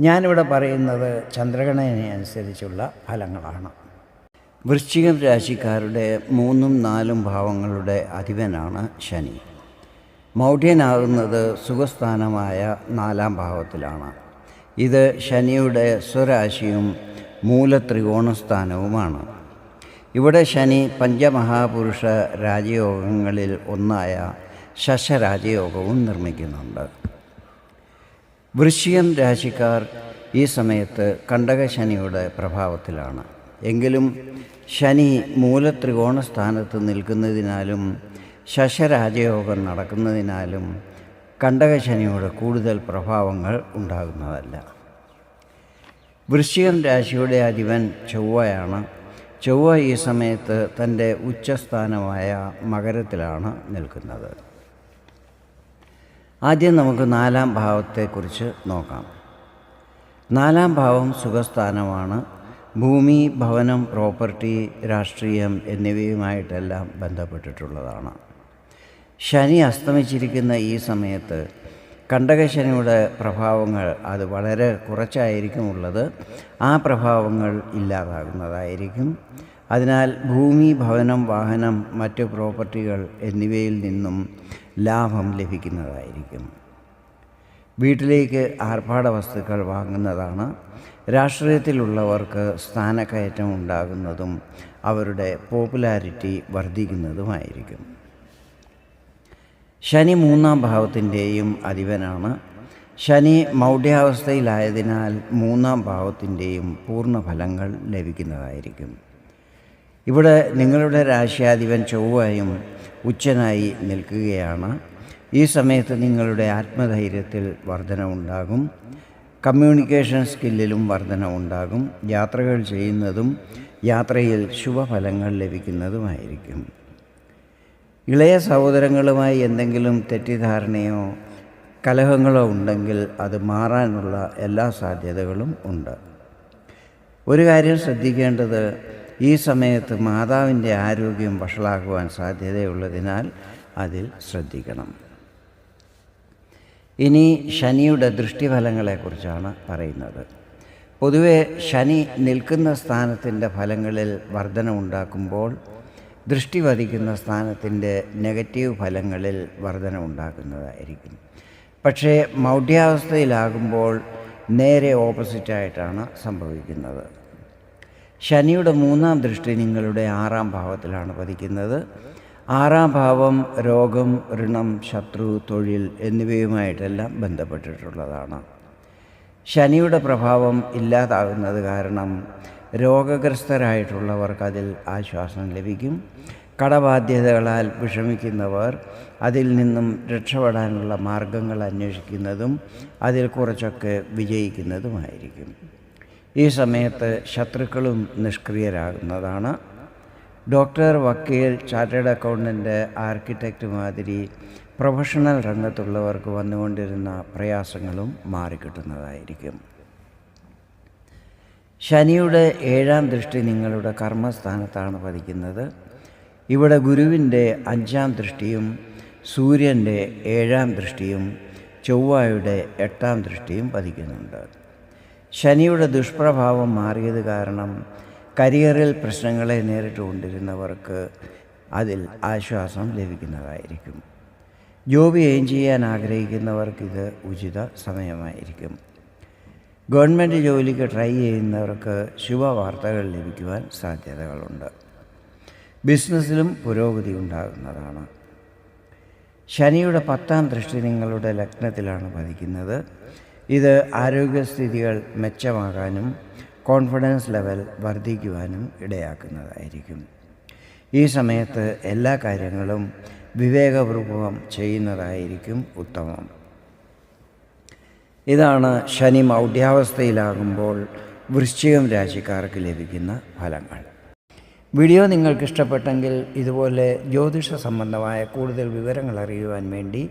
ഞാനിവിടെ പറയുന്നത് ചന്ദ്രഗണനയനുസരിച്ചുള്ള ഫലങ്ങളാണ്. വൃശ്ചിക രാശിക്കാരുടെ മൂന്നും നാലും ഭാവങ്ങളുടെ അധിപനാണ് ശനി. മൗഢ്യനാകുന്നത് സുഖസ്ഥാനമായ നാലാം ഭാവത്തിലാണ്. ഇത് ശനിയുടെ സ്വരാശിയും മൂലത്രികോണസ്ഥാനവുമാണ്. ഇവിടെ ശനി പഞ്ചമഹാപുരുഷ രാജയോഗങ്ങളിൽ ഒന്നായ ശശരാജയോഗവും നിർമ്മിക്കുന്നുണ്ട്. വൃശ്ചികം രാശിക്കാർ ഈ സമയത്ത് കണ്ടകശനിയുടെ പ്രഭാവത്തിലാണ്. എങ്കിലും ശനി മൂലത്രികോണ സ്ഥാനത്ത് നിൽക്കുന്നതിനാലും ശശരാജയോഗം നടക്കുന്നതിനാലും കണ്ടകശനിയുടെ കൂടുതൽ പ്രഭാവങ്ങൾ ഉണ്ടാകുന്നതല്ല. വൃശ്ചികം രാശിയുടെ അധിപൻ ചൊവ്വയാണ്. ചൊവ്വ ഈ സമയത്ത് തന്റെ ഉച്ചസ്ഥാനമായ മകരത്തിലാണ് നിൽക്കുന്നത്. ആദ്യം നമുക്ക് നാലാം ഭാവത്തെക്കുറിച്ച് നോക്കാം. നാലാം ഭാവം സുഖസ്ഥാനമാണ്. ഭൂമി ഭവനം പ്രോപ്പർട്ടി രാഷ്ട്രീയം എന്നിവയുമായിട്ടെല്ലാം ബന്ധപ്പെട്ടിട്ടുള്ളതാണ്. ശനി അസ്തമിച്ചിരിക്കുന്ന ഈ സമയത്ത് കണ്ടകശനിയുടെ പ്രഭാവങ്ങൾ അത് വളരെ കുറച്ചായിരിക്കും ഉള്ളത് ആ പ്രഭാവങ്ങൾ ഇല്ലാതാകുന്നതായിരിക്കും. അതിനാൽ ഭൂമി ഭവനം വാഹനം മറ്റ് പ്രോപ്പർട്ടികൾ എന്നിവയിൽ നിന്നും ലാഭം ലഭിക്കുന്നതായിരിക്കും. വീട്ടിലേക്ക് ആർഭാട വസ്തുക്കൾ വാങ്ങുന്നതാണ്. രാഷ്ട്രീയത്തിലുള്ളവർക്ക് സ്ഥാനക്കയറ്റം ഉണ്ടാകുന്നതും അവരുടെ പോപ്പുലാരിറ്റി വർദ്ധിക്കുന്നതുമായിരിക്കും. ശനി മൂന്നാം ഭാവത്തിന്റെയും അധിപനാണ്. ശനി മൗഢ്യാവസ്ഥയിലായതിനാൽ മൂന്നാം ഭാവത്തിന്റെയും പൂർണ ഫലങ്ങൾ ലഭിക്കുന്നതായിരിക്കും. ഇവിടെ നിങ്ങളുടെ രാശിയാധിപൻ ചൊവ്വയും ഉച്ചനായി നിൽക്കുകയാണ്. ഈ സമയത്ത് നിങ്ങളുടെ ആത്മധൈര്യത്തിൽ വർധനവുണ്ടാകും. കമ്മ്യൂണിക്കേഷൻ സ്കില്ലിലും വർധനവുണ്ടാകും. യാത്രകൾ ചെയ്യുന്നതും യാത്രയിൽ ശുഭഫലങ്ങൾ ലഭിക്കുന്നതുമായിരിക്കും. ഇളയ സഹോദരങ്ങളുമായി എന്തെങ്കിലും തെറ്റിദ്ധാരണയോ കലഹങ്ങളോ ഉണ്ടെങ്കിൽ അത് മാറാനുള്ള എല്ലാ സാധ്യതകളും ഉണ്ട്. ഒരു കാര്യം ശ്രദ്ധിക്കേണ്ടത് ഈ സമയത്ത് മാതാവിന്റെ ആരോഗ്യം വഷളാകുവാൻ സാധ്യതയുള്ളതിനാൽ അതിൽ ശ്രദ്ധിക്കണം. ഇനി ശനിയുടെ ദൃഷ്ടിഫലങ്ങളെക്കുറിച്ചാണ് പറയുന്നത്. പൊതുവെ ശനി നിൽക്കുന്ന സ്ഥാനത്തിന്റെ ഫലങ്ങളിൽ വർധന ഉണ്ടാക്കുമ്പോൾ ദൃഷ്ടി വധിക്കുന്ന സ്ഥാനത്തിന്റെ നെഗറ്റീവ് ഫലങ്ങളിൽ വർധന ഉണ്ടാക്കുന്നതായിരിക്കും പക്ഷേ മൗഢ്യാവസ്ഥയിലാകുമ്പോൾ നേരെ ഓപ്പോസിറ്റായിട്ടാണ് സംഭവിക്കുന്നത്. ശനിയുടെ മൂന്നാം ദൃഷ്ടി നിങ്ങളുടെ ആറാം ഭാവത്തിലാണ് പതിക്കുന്നത്. ആറാം ഭാവം രോഗം ഋണം ശത്രു തൊഴിൽ എന്നിവയുമായിട്ടെല്ലാം ബന്ധപ്പെട്ടിട്ടുള്ളതാണ്. ശനിയുടെ പ്രഭാവം ഇല്ലാതാകുന്നത് കാരണം രോഗഗ്രസ്തരായിട്ടുള്ളവർക്ക് അതിൽ ആശ്വാസം ലഭിക്കും. കടബാധ്യതകളാൽ വിഷമിക്കുന്നവർ അതിൽ നിന്നും രക്ഷപ്പെടാനുള്ള മാർഗങ്ങൾ അന്വേഷിക്കുന്നതും അതിൽ കുറച്ചൊക്കെ വിജയിക്കുന്നതുമായിരിക്കും. ഈ സമയത്ത് ശത്രുക്കളും നിഷ്ക്രിയരാകുന്നതാണ്. ഡോക്ടർ വക്കീൽ ചാർട്ടേഡ് അക്കൗണ്ടന്റ് ആർക്കിടെക്റ്റ് മാതിരി പ്രൊഫഷണൽ രംഗത്തുള്ളവർക്ക് വന്നുകൊണ്ടിരുന്ന പ്രയാസങ്ങളും മാറിക്കിട്ടുന്നതായിരിക്കും. ശനിയുടെ ഏഴാം ദൃഷ്ടി നിങ്ങളുടെ കർമ്മസ്ഥാനത്താണ് പതിക്കുന്നത്. ഇവിടെ ഗുരുവിന്റെ അഞ്ചാം ദൃഷ്ടിയും സൂര്യന്റെ ഏഴാം ദൃഷ്ടിയും ചൊവ്വായുടെ എട്ടാം ദൃഷ്ടിയും പതിക്കുന്നുണ്ട്. ശനിയുടെ ദുഷ്പ്രഭാവം മാറിയത് കാരണം കരിയറിൽ പ്രശ്നങ്ങളെ നേരിട്ടുകൊണ്ടിരുന്നവർക്ക് അതിൽ ആശ്വാസം ലഭിക്കുന്നതായിരിക്കും. ജോബി എയിം ചെയ്യാൻ ആഗ്രഹിക്കുന്നവർക്ക് ഇത് ഉചിത സമയമായിരിക്കും. ഗവൺമെന്റ് ജോലിക്ക് ട്രൈ ചെയ്യുന്നവർക്ക് ശുഭവാർത്തകൾ ലഭിക്കുവാൻ സാധ്യതകളുണ്ട്. ബിസിനസ്സിലും പുരോഗതി ഉണ്ടാകുന്നതാണ്. ശനിയുടെ പത്താം ദൃഷ്ടി നിങ്ങളുടെ ലഗ്നത്തിലാണ് പതിക്കുന്നത്. ഇത് ആരോഗ്യസ്ഥിതികൾ മെച്ചമാകാനും കോൺഫിഡൻസ് ലെവൽ വർദ്ധിക്കുവാനും ഇടയാക്കുന്നതായിരിക്കും. ഈ സമയത്ത് എല്ലാ കാര്യങ്ങളും വിവേകപൂർവം ചെയ്യുന്നതായിരിക്കും ഉത്തമം. ഇതാണ് ശനി മൗഢ്യാവസ്ഥയിലാകുമ്പോൾ വൃശ്ചികം രാശിക്കാർക്ക് ലഭിക്കുന്ന ഫലങ്ങൾ. വീഡിയോ നിങ്ങൾക്ക് ഇഷ്ടപ്പെട്ടെങ്കിൽ ഇതുപോലെ ജ്യോതിഷ സംബന്ധമായ കൂടുതൽ വിവരങ്ങൾ അറിയുവാൻ വേണ്ടി